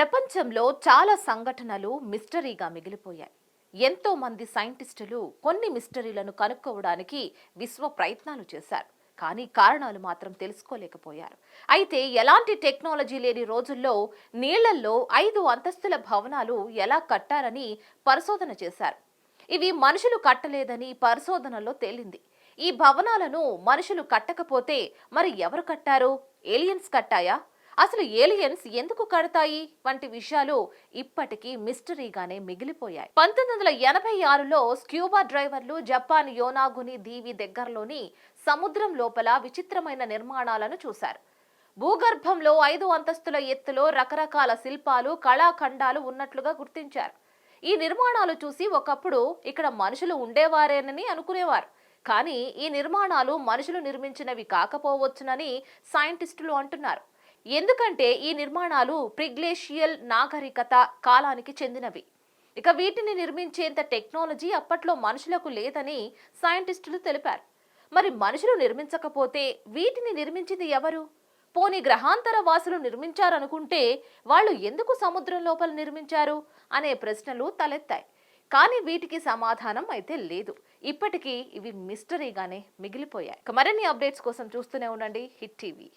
ప్రపంచంలో చాలా సంఘటనలు మిస్టరీగా మిగిలిపోయాయి. ఎంతో మంది సైంటిస్టులు కొన్ని మిస్టరీలను కనుక్కోవడానికి విశ్వ ప్రయత్నాలు చేశారు. కానీ కారణాలు మాత్రం తెలుసుకోలేకపోయారు. అయితే ఎలాంటి టెక్నాలజీ లేని రోజుల్లో నీళ్ళల్లో ఐదు అంతస్తుల భవనాలు ఎలా కట్టారని పరిశోధన చేశారు. ఇవి మనుషులు కట్టలేదని పరిశోధనలో తేలింది. ఈ భవనాలను మనుషులు కట్టకపోతే మరి ఎవరు కట్టారు? ఏలియన్స్ కట్టాయా? అసలు ఏలియన్స్ ఎందుకు కడతాయి? వంటి విషయాలు ఇప్పటికీ మిస్టరీగానే మిగిలిపోయాయి. పంతొమ్మిది వందల ఎనభై ఆరులో స్క్యూబా డ్రైవర్లు జపాన్ యోనాగుని దీవి దగ్గరలోని సముద్రం లోపల విచిత్రమైన నిర్మాణాలను చూశారు. భూగర్భంలో ఐదు అంతస్తుల ఎత్తులో రకరకాల శిల్పాలు కళాఖండాలు ఉన్నట్లుగా గుర్తించారు. ఈ నిర్మాణాలు చూసి ఒకప్పుడు ఇక్కడ మనుషులు ఉండేవారేనని అనుకునేవారు. కానీ ఈ నిర్మాణాలు మనుషులు నిర్మించినవి కాకపోవచ్చునని సైంటిస్టులు అంటున్నారు. ఎందుకంటే ఈ నిర్మాణాలు ప్రిగ్లేషియల్ నాగరికత కాలానికి చెందినవి. ఇక వీటిని నిర్మించేంత టెక్నాలజీ అప్పట్లో మనుషులకు లేదని సైంటిస్టులు తెలిపారు. మరి మనుషులు నిర్మించకపోతే వీటిని నిర్మించింది ఎవరు? పోని గ్రహాంతర వాసులు నిర్మించారనుకుంటే వాళ్ళు ఎందుకు సముద్రం లోపల నిర్మించారు? అనే ప్రశ్నలు తలెత్తాయి. కానీ వీటికి సమాధానం అయితే లేదు. ఇప్పటికీ ఇవి మిస్టరీగానే మిగిలిపోయాయి. మరిన్ని అప్డేట్స్ కోసం చూస్తూనే ఉండండి హిట్ టీవీ.